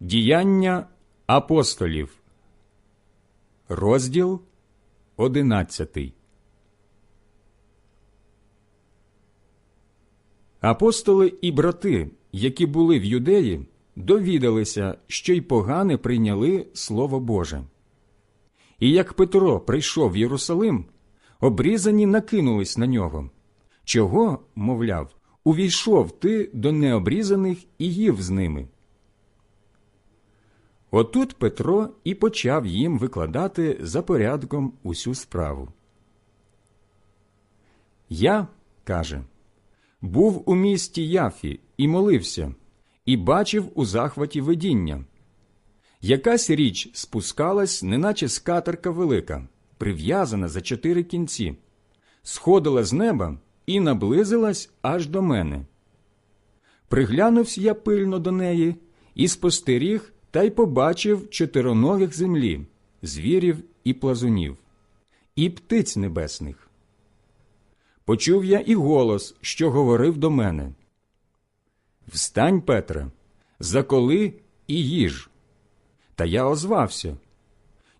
Діяння апостолів, розділ одинадцятий. Апостоли і брати, які були в юдеї, довідалися, що й погане прийняли Слово Боже. І як Петро прийшов в Єрусалим, обрізані накинулись на нього. Чого, мовляв, увійшов ти до необрізаних і їв з ними. Отут Петро і почав їм викладати за порядком усю справу. Я, каже, був у місті Яфі і молився, і бачив у захваті видіння. Якась річ спускалась, неначе скатерка велика, прив'язана за чотири кінці, сходила з неба і наблизилась аж до мене. Приглянувся я пильно до неї і спостеріг та й побачив чотироногих землі, звірів і плазунів, і птиць небесних. Почув я і голос, що говорив до мене. Встань, Петре, заколи і їж. Та я озвався.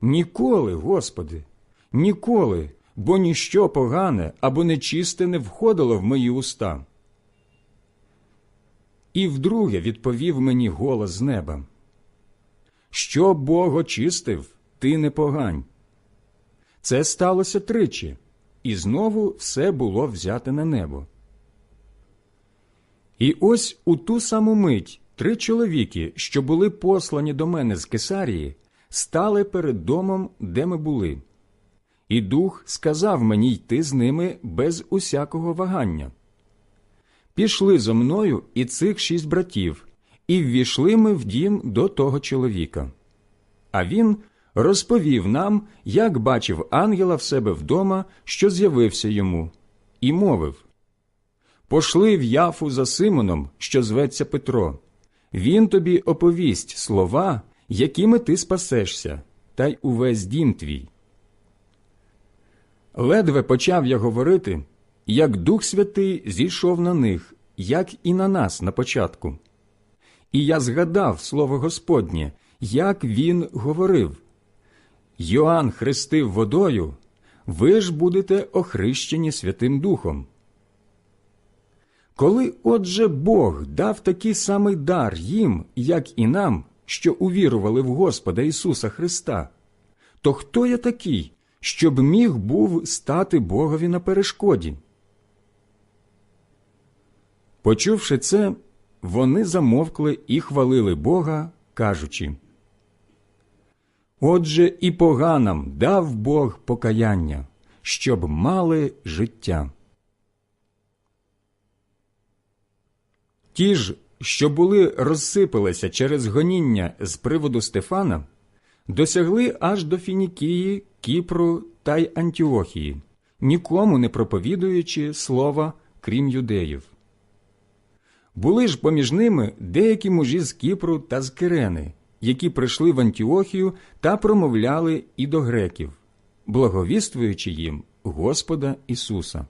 Ніколи, Господи, ніколи, бо ніщо погане або нечисте не входило в мої уста. І вдруге відповів мені голос з неба. Що Бог очистив, ти не погань. Це сталося тричі, і знову все було взяте на небо. І ось у ту саму мить три чоловіки, що були послані до мене з Кесарії, стали перед домом, де ми були. І дух сказав мені йти з ними без усякого вагання. Пішли зо мною і цих шість братів, і ввійшли ми в дім до того чоловіка. А він розповів нам, як бачив ангела в себе вдома, що з'явився йому, і мовив Пошли в яфу за Симоном, що зветься Петро. Він тобі оповість слова, якими ти спасешся, та й увесь дім твій. Ледве почав я говорити, як Дух Святий зійшов на них, як і на нас на початку. І я згадав слово Господнє, як він говорив Йоанн хрестив водою, ви ж будете охрещені Святим Духом. Коли отже Бог дав такий самий дар їм, як і нам, що увірували в Господа Ісуса Христа, то хто я такий, щоб міг був стати Богові на перешкоді? Почувши це, вони замовкли і хвалили Бога, кажучи Отже, і поганам дав Бог покаяння, щоб мали життя. Ті ж, що були розсипалися через гоніння з приводу Стефана, досягли аж до Фінікії, Кіпру та й Антіохії, нікому не проповідуючи слова, крім юдеїв. Були ж поміж ними деякі мужі з Кіпру та з Кирени, які прийшли в Антіохію та промовляли і до греків, благовіствуючи їм Господа Ісуса.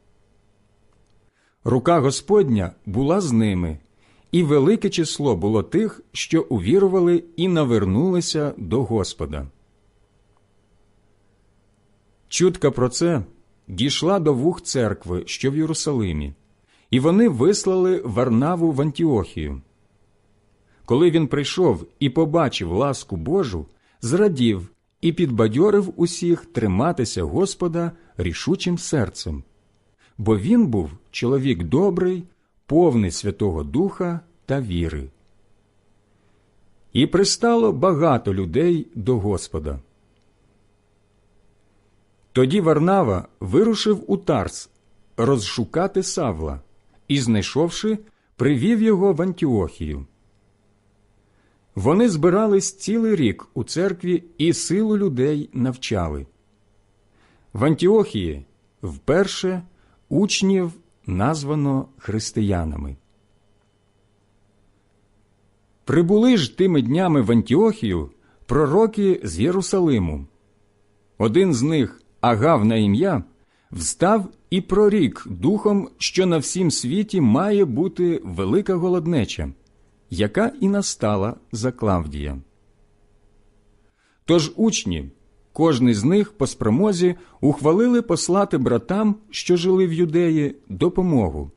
Рука Господня була з ними, і велике число було тих, що увірували і навернулися до Господа. Чутка про це дійшла до вух церкви, що в Єрусалимі, і вони вислали Варнаву в Антіохію. Коли він прийшов і побачив ласку Божу, зрадів і підбадьорив усіх триматися Господа рішучим серцем, бо він був чоловік добрий, повний Святого Духа та віри. І пристало багато людей до Господа. Тоді Варнава вирушив у Тарс розшукати Савла і, знайшовши, привів його в Антіохію. Вони збирались цілий рік у церкві і силу людей навчали. В Антіохії вперше учнів названо християнами. Прибули ж тими днями в Антіохію пророки з Єрусалиму. Один з них, Агав на ім'я, встав і прорік духом, що на всім світі має бути велика голоднеча, яка і настала за Клавдія. Тож учні, кожний з них по спромозі ухвалили послати братам, що жили в юдеї, допомогу,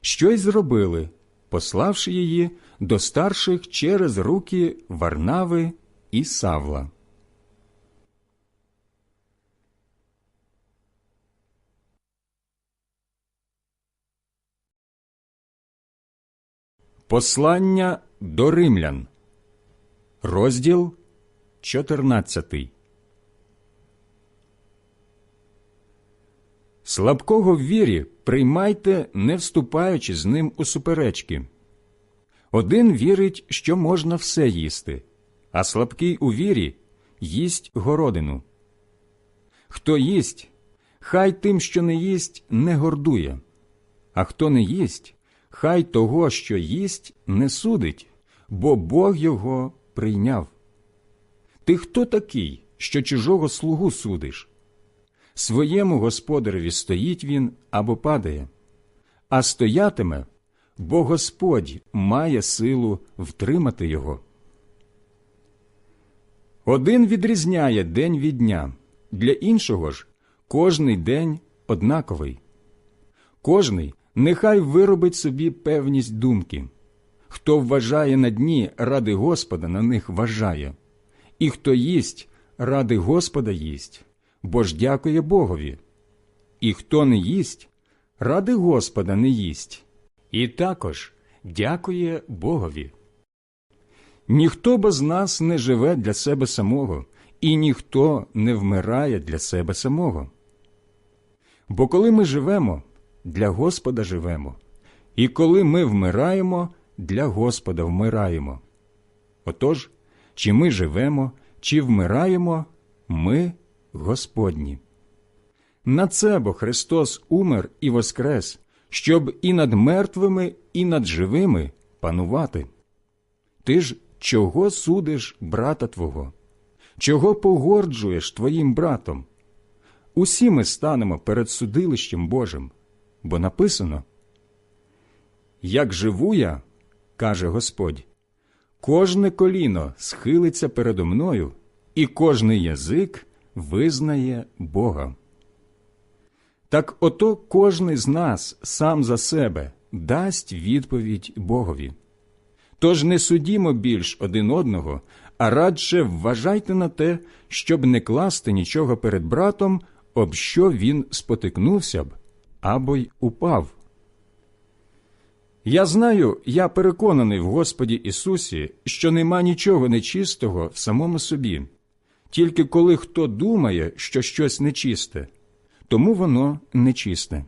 що й зробили, пославши її до старших через руки Варнави і Савла. Послання до римлян, розділ 14 Слабкого в вірі приймайте, не вступаючи з ним у суперечки. Один вірить, що можна все їсти, а слабкий у вірі їсть городину. Хто їсть, хай тим, що не їсть, не гордує, а хто не їсть, хай того, що їсть, не судить, бо Бог його прийняв. Ти хто такий, що чужого слугу судиш? Своєму господареві стоїть він або падає, а стоятиме, бо Господь має силу втримати його. Один відрізняє день від дня, для іншого ж кожний день однаковий. Кожний нехай виробить собі певність думки. Хто вважає на дні ради Господа, на них вважає, і хто їсть ради Господа їсть, бо ж дякує Богові. І хто не їсть, ради Господа не їсть, і також дякує Богові. Ніхто бо з нас не живе для себе самого, і ніхто не вмирає для себе самого. Бо коли ми живемо, для Господа живемо, і коли ми вмираємо, для Господа вмираємо. Отож, чи ми живемо, чи вмираємо, ми Господні. На це бо Христос умер і воскрес, щоб і над мертвими, і над живими панувати. Ти ж чого судиш брата Твого? Чого погорджуєш твоїм братом? Усі ми станемо перед судилищем Божим, бо написано Як живу я, каже Господь, кожне коліно схилиться передо мною, і кожний язик визнає Бога. Так ото кожний з нас сам за себе дасть відповідь Богові. Тож не судімо більш один одного, а радше вважайте на те, щоб не класти нічого перед братом, об що він спотикнувся б або й упав. Я знаю, я переконаний в Господі Ісусі, що нема нічого нечистого в самому собі, тільки коли хто думає, що щось нечисте, тому воно нечисте.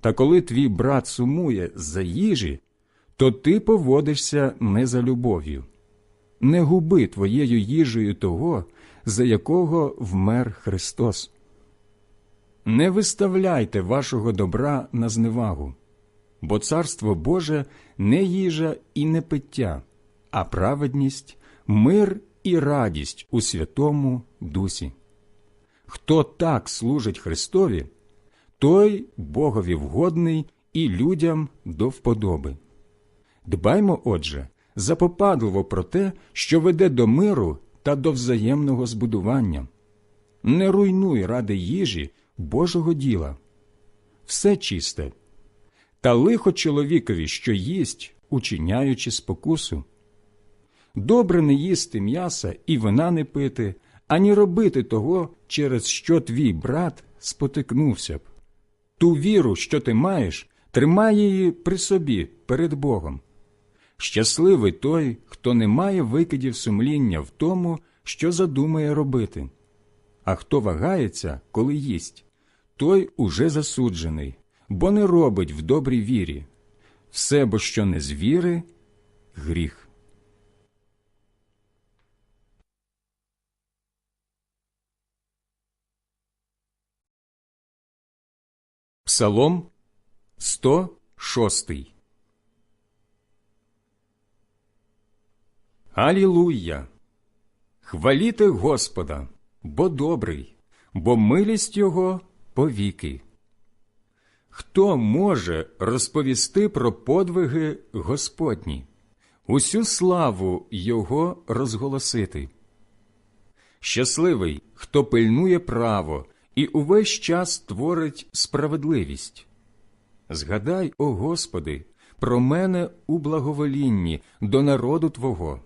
Та коли твій брат сумує за їжі, то ти поводишся не за любов'ю. Не губи твоєю їжею того, за якого вмер Христос. Не виставляйте вашого добра на зневагу, бо Царство Боже не їжа і не пиття, а праведність, мир і радість у Святому Дусі. Хто так служить Христові, той Богові вгодний і людям до вподоби. Дбаймо, отже, запопадливо про те, що веде до миру та до взаємного збудування. Не руйнуй ради їжі Божого діла. Все чисте. Та лихо чоловікові, що їсть, учиняючи спокусу. Добре не їсти м'яса і вина не пити, ані робити того, через що твій брат спотикнувся б. Ту віру, що ти маєш, тримай її при собі перед Богом. Щасливий той, хто не має викидів сумління в тому, що задумає робити. А хто вагається, коли їсть, той уже засуджений, бо не робить в добрій вірі. Все, бо що не з віри – гріх. Псалом 106 Алілуя! Хваліте Господа, бо добрий, бо милість Його повіки. Хто може розповісти про подвиги Господні? усю славу Його розголосити. Щасливий, хто пильнує право і увесь час творить справедливість. Згадай, о Господи, про мене у благоволінні до народу Твого.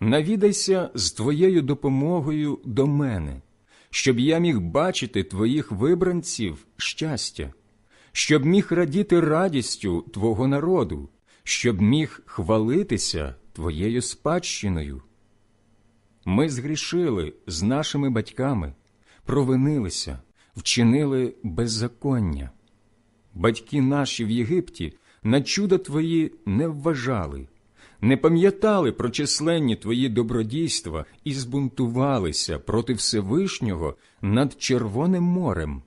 Навідайся з Твоєю допомогою до мене, щоб я міг бачити Твоїх вибранців щастя, щоб міг радіти радістю Твого народу, щоб міг хвалитися Твоєю спадщиною. Ми згрішили з нашими батьками, провинилися, вчинили беззаконня. Батьки наші в Єгипті на чуда Твої не вважали, не пам'ятали про численні Твої добродійства і збунтувалися проти Всевишнього над Червоним морем.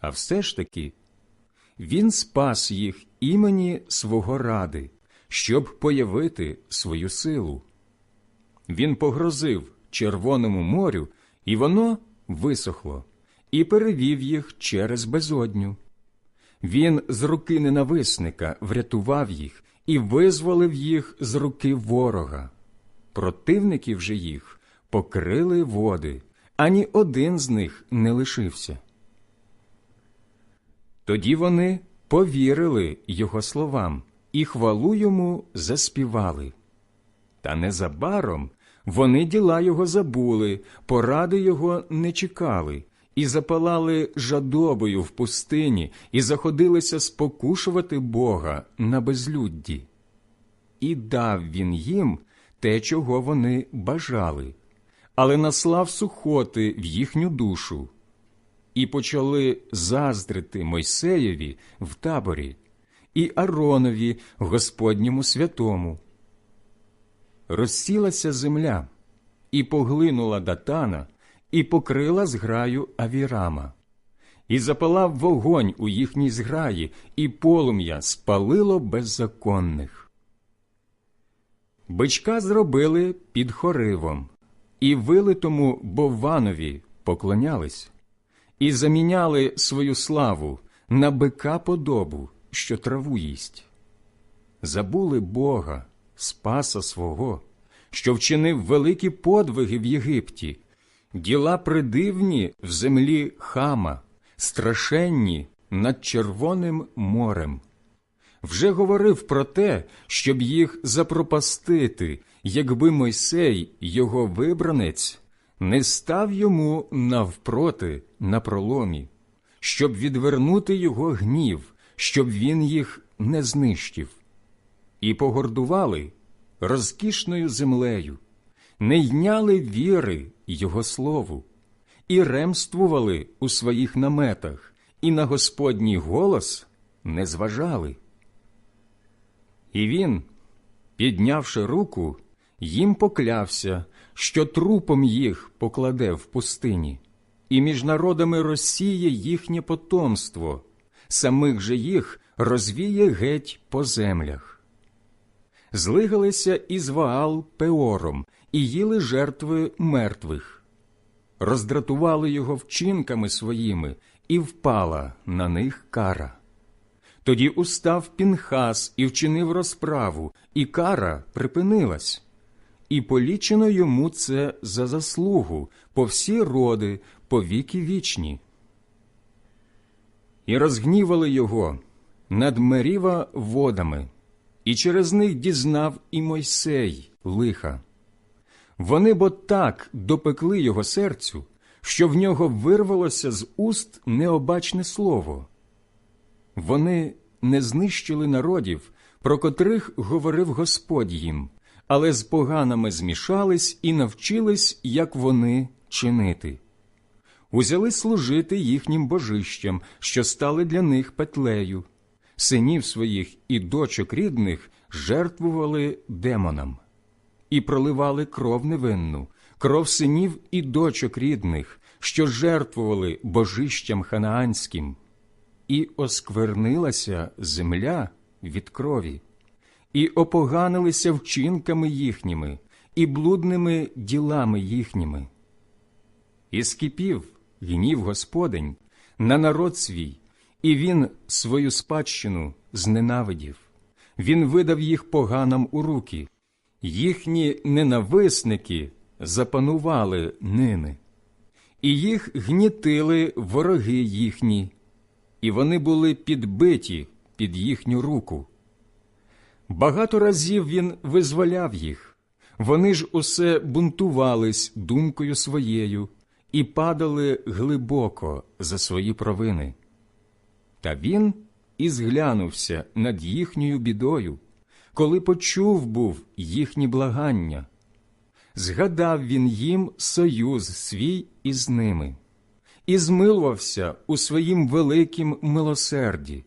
А все ж таки Він спас їх імені свого ради, щоб появити свою силу. Він погрозив Червоному морю, і воно висохло, і перевів їх через безодню. Він з руки ненависника врятував їх і визволив їх з руки ворога. Противників же їх покрили води, ані один з них не лишився. Тоді вони повірили його словам і хвалу йому заспівали. Та незабаром вони діла його забули, поради його не чекали, і запалали жадобою в пустині, і заходилися спокушувати Бога на безлюдді. І дав він їм те, чого вони бажали, але наслав сухоти в їхню душу. І почали заздрити Мойсеєві в таборі, і Аронові, Господньому святому розсілася земля, і поглинула датана, і покрила зграю авірама, і запалав вогонь у їхній зграї, і полум'я спалило беззаконних. Бичка зробили під хоривом, і вилитому Бовванові поклонялись, і заміняли свою славу на бика подобу, що траву їсть. Забули Бога, Спаса свого, що вчинив великі подвиги в Єгипті, діла придивні в землі хама, страшенні над Червоним морем. Вже говорив про те, щоб їх запропастити, якби Мойсей, його вибранець, не став йому навпроти на проломі, щоб відвернути його гнів, щоб він їх не знищив і погордували розкішною землею, не йняли віри Його слову, і ремствували у своїх наметах, і на Господній голос не зважали. І він, піднявши руку, їм поклявся, що трупом їх покладе в пустині, і між народами розсіє їхнє потомство, самих же їх розвіє геть по землях злигалися із Ваал Пеором і їли жертви мертвих, роздратували його вчинками своїми, і впала на них кара. Тоді устав Пінхас і вчинив розправу, і кара припинилась, і полічено йому це за заслугу по всі роди, по віки вічні. І розгнівали його над меріва водами і через них дізнав і Мойсей лиха. Вони бо так допекли його серцю, що в нього вирвалося з уст необачне слово. Вони не знищили народів, про котрих говорив Господь їм, але з поганими змішались і навчились, як вони чинити. Узяли служити їхнім божищам, що стали для них петлею синів своїх і дочок рідних жертвували демонам і проливали кров невинну, кров синів і дочок рідних, що жертвували божищам ханаанським, і осквернилася земля від крові, і опоганилися вчинками їхніми, і блудними ділами їхніми. І скипів гнів Господень на народ свій і він свою спадщину зненавидів. він видав їх поганам у руки, їхні ненависники запанували ними, і їх гнітили вороги їхні, і вони були підбиті під їхню руку. Багато разів він визволяв їх, вони ж усе бунтувались думкою своєю і падали глибоко за свої провини. Та він і зглянувся над їхньою бідою, коли почув був їхні благання. Згадав він їм союз свій із ними і змилувався у своїм великім милосерді.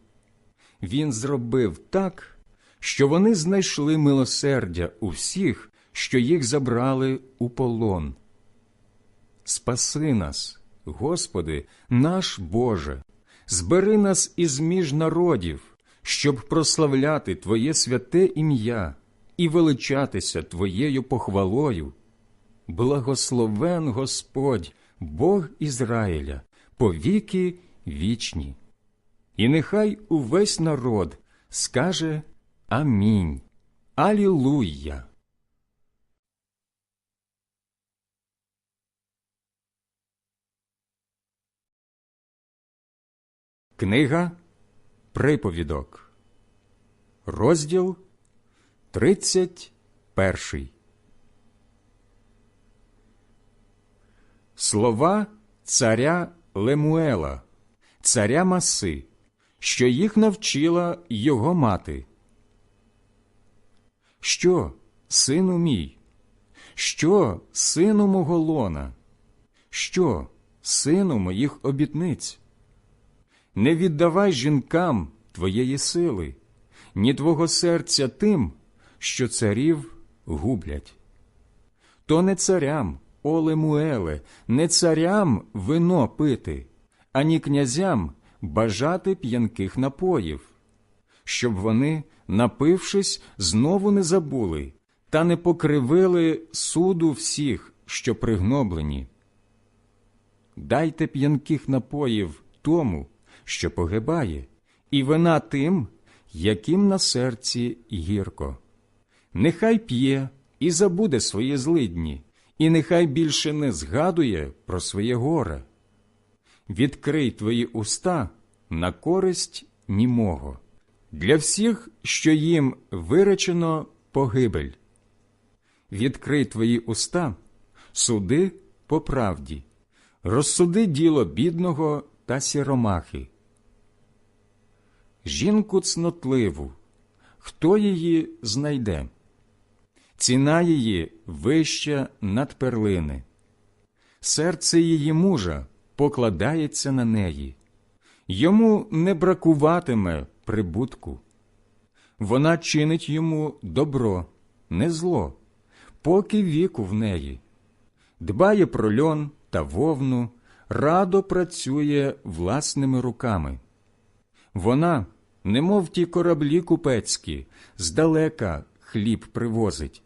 Він зробив так, що вони знайшли милосердя у всіх, що їх забрали у полон. Спаси нас, Господи, наш Боже, збери нас із між народів, щоб прославляти Твоє святе ім'я і величатися Твоєю похвалою. Благословен Господь, Бог Ізраїля, повіки вічні. І нехай увесь народ скаже Амінь. Алілуя. Книга Приповідок, розділ 31. Слова царя Лемуела, царя Маси, що їх навчила його мати. Що, сину мій? Що, сину мого лона? Що, сину моїх обітниць? Не віддавай жінкам твоєї сили, ні твого серця тим, що царів гублять. То не царям, о Лемуеле, не царям вино пити, ані князям бажати п'янких напоїв, щоб вони, напившись, знову не забули та не покривили суду всіх, що пригноблені. Дайте п'янких напоїв тому, що погибає, і вина тим, яким на серці гірко. Нехай п'є і забуде свої злидні, і нехай більше не згадує про своє горе. Відкрий твої уста на користь німого, для всіх, що їм виречено погибель. Відкрий твої уста, суди по правді, розсуди діло бідного та сіромахи. Жінку цнотливу, хто її знайде? Ціна її вища над перлини, серце її мужа покладається на неї, йому не бракуватиме прибутку. Вона чинить йому добро, не зло, поки віку в неї, дбає про льон та вовну, радо працює власними руками. Вона, немов ті кораблі купецькі, здалека хліб привозить,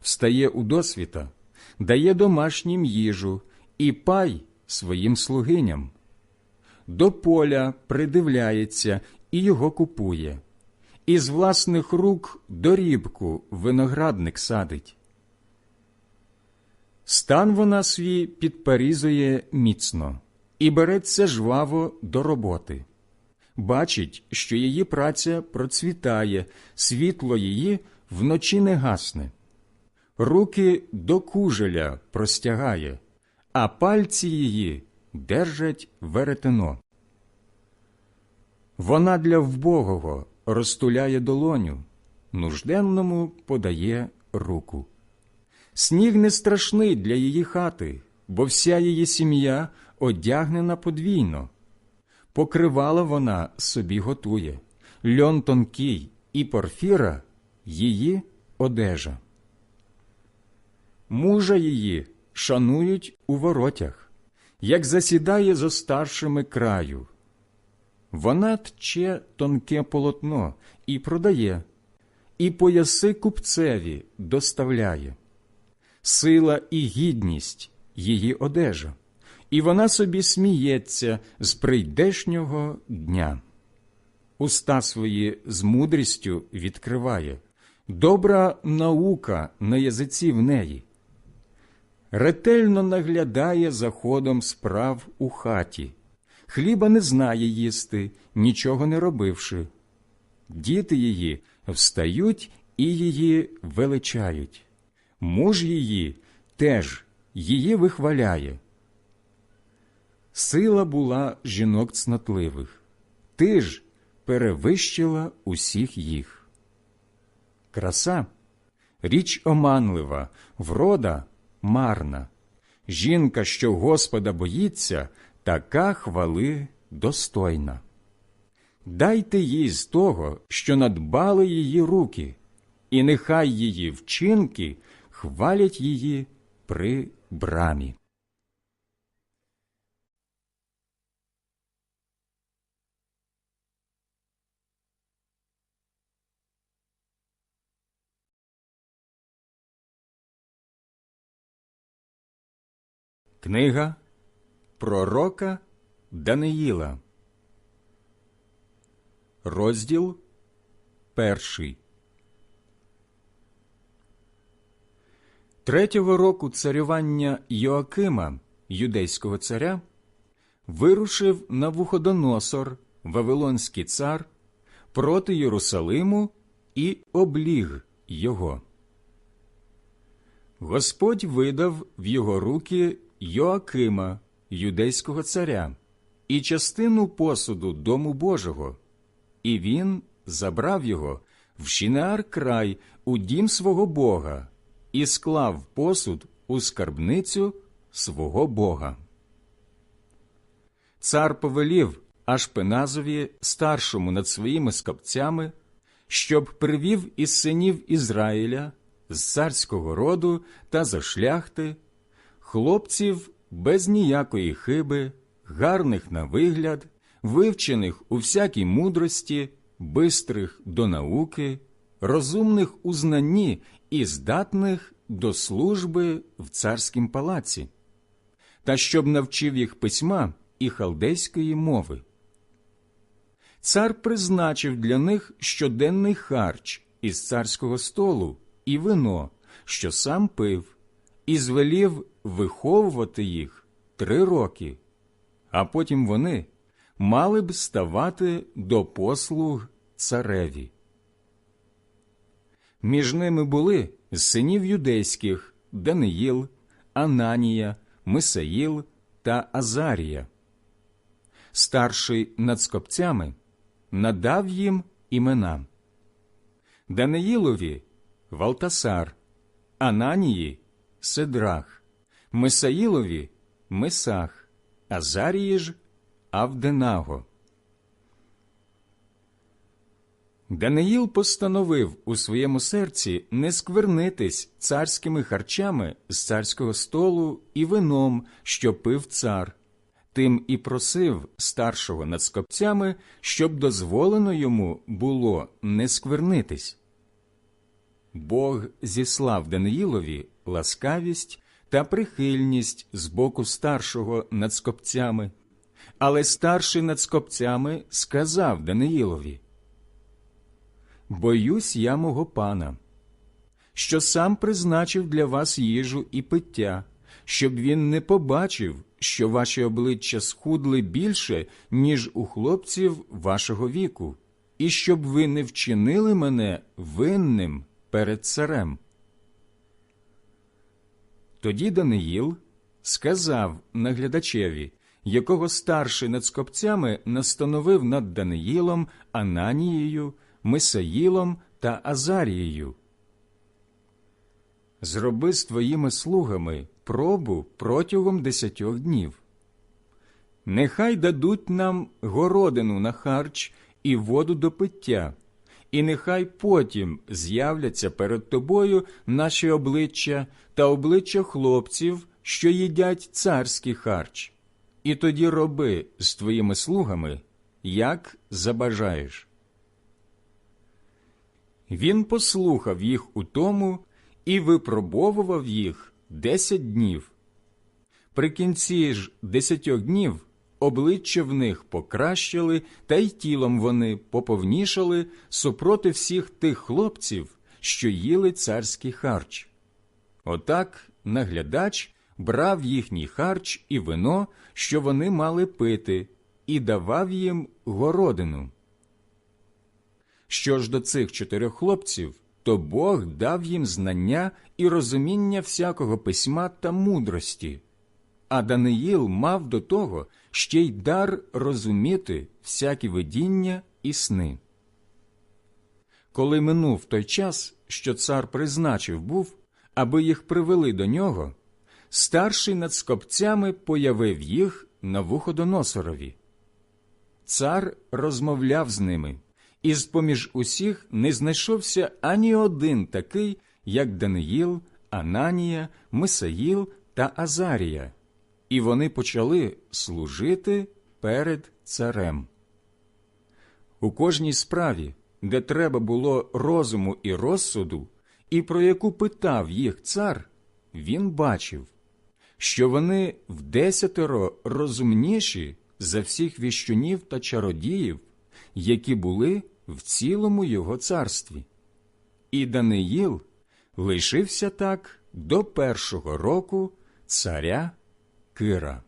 встає у досвіта, дає домашнім їжу і пай своїм слугиням. До поля придивляється і його купує, із власних рук дорібку виноградник садить. Стан вона свій підпарізує міцно і береться жваво до роботи. Бачить, що її праця процвітає, світло її вночі не гасне, руки до кужеля простягає, а пальці її держать веретено. Вона для вбогого розтуляє долоню, нужденному подає руку. Сніг не страшний для її хати, бо вся її сім'я одягнена подвійно. Покривала вона собі готує, льон тонкий і порфіра її одежа. Мужа її шанують у воротях, як засідає зо старшими краю. Вона тче тонке полотно і продає, і пояси купцеві доставляє сила і гідність її одежа, і вона собі сміється з прийдешнього дня. уста свої з мудрістю відкриває, добра наука на язиці в неї. Ретельно наглядає за ходом справ у хаті, хліба не знає їсти, нічого не робивши. Діти її встають і її величають. Муж її теж її вихваляє. Сила була жінок цнотливих, ти ж перевищила усіх їх. Краса річ оманлива, врода марна. Жінка, що Господа боїться, така хвали достойна. Дайте їй з того, що надбали її руки, і нехай її вчинки хвалять її при брамі. Книга Пророка Даниїла, розділ перший. Третього року царювання Йоакима, юдейського царя, вирушив на Вуходоносор, Вавилонський цар, проти Єрусалиму і обліг його. Господь видав в його руки Йоакима, юдейського царя, і частину посуду Дому Божого, і він забрав його в Шинеар край у дім свого Бога і склав посуд у скарбницю свого Бога. Цар повелів Ашпеназові, старшому над своїми скопцями, щоб привів із синів Ізраїля з царського роду та за шляхти хлопців без ніякої хиби, гарних на вигляд, вивчених у всякій мудрості, бистрих до науки, розумних у знанні і здатних до служби в царськім палаці, та щоб навчив їх письма і халдейської мови. Цар призначив для них щоденний харч із царського столу і вино, що сам пив, і звелів виховувати їх три роки, а потім вони мали б ставати до послуг цареві. Між ними були синів юдейських Даниїл, Ананія, Мисаїл та Азарія. Старший над скопцями надав їм імена Даниїлові Валтасар, Ананії Седрах, Мисаїлові Месах, Азарії ж Авденаго. Даниїл постановив у своєму серці не сквернитись царськими харчами з царського столу і вином, що пив цар, тим і просив старшого над скопцями, щоб дозволено йому було не сквернитись. Бог зіслав Даниїлові ласкавість та прихильність з боку старшого над скопцями, але старший над скопцями сказав Даниїлові Боюсь я мого пана, що сам призначив для вас їжу і пиття, щоб він не побачив, що ваші обличчя схудли більше, ніж у хлопців вашого віку, і щоб ви не вчинили мене винним перед царем. Тоді Даниїл сказав наглядачеві, якого старший над скопцями настановив над Даниїлом, Ананією, Мисаїлом та Азарією. Зроби з твоїми слугами пробу протягом десятьох днів. Нехай дадуть нам городину на харч і воду до пиття, і нехай потім з'являться перед тобою наші обличчя та обличчя хлопців, що їдять царський харч, і тоді роби з твоїми слугами, як забажаєш. Він послухав їх у тому і випробовував їх десять днів. При кінці ж десятьох днів обличчя в них покращили, та й тілом вони поповнішали супроти всіх тих хлопців, що їли царський харч. Отак наглядач брав їхній харч і вино, що вони мали пити, і давав їм городину. Що ж до цих чотирьох хлопців, то Бог дав їм знання і розуміння всякого письма та мудрості, а Даниїл мав до того ще й дар розуміти всякі видіння і сни. Коли минув той час, що цар призначив був, аби їх привели до нього, старший над скопцями появив їх на вуходоносорові. Цар розмовляв з ними, і з-поміж усіх не знайшовся ані один такий, як Даниїл, Ананія, Мисаїл та Азарія, і вони почали служити перед царем. У кожній справі, де треба було розуму і розсуду, і про яку питав їх цар, він бачив, що вони вдесятеро розумніші за всіх віщунів та чародіїв, які були в цілому його царстві. І Даниїл лишився так до першого року царя Кира.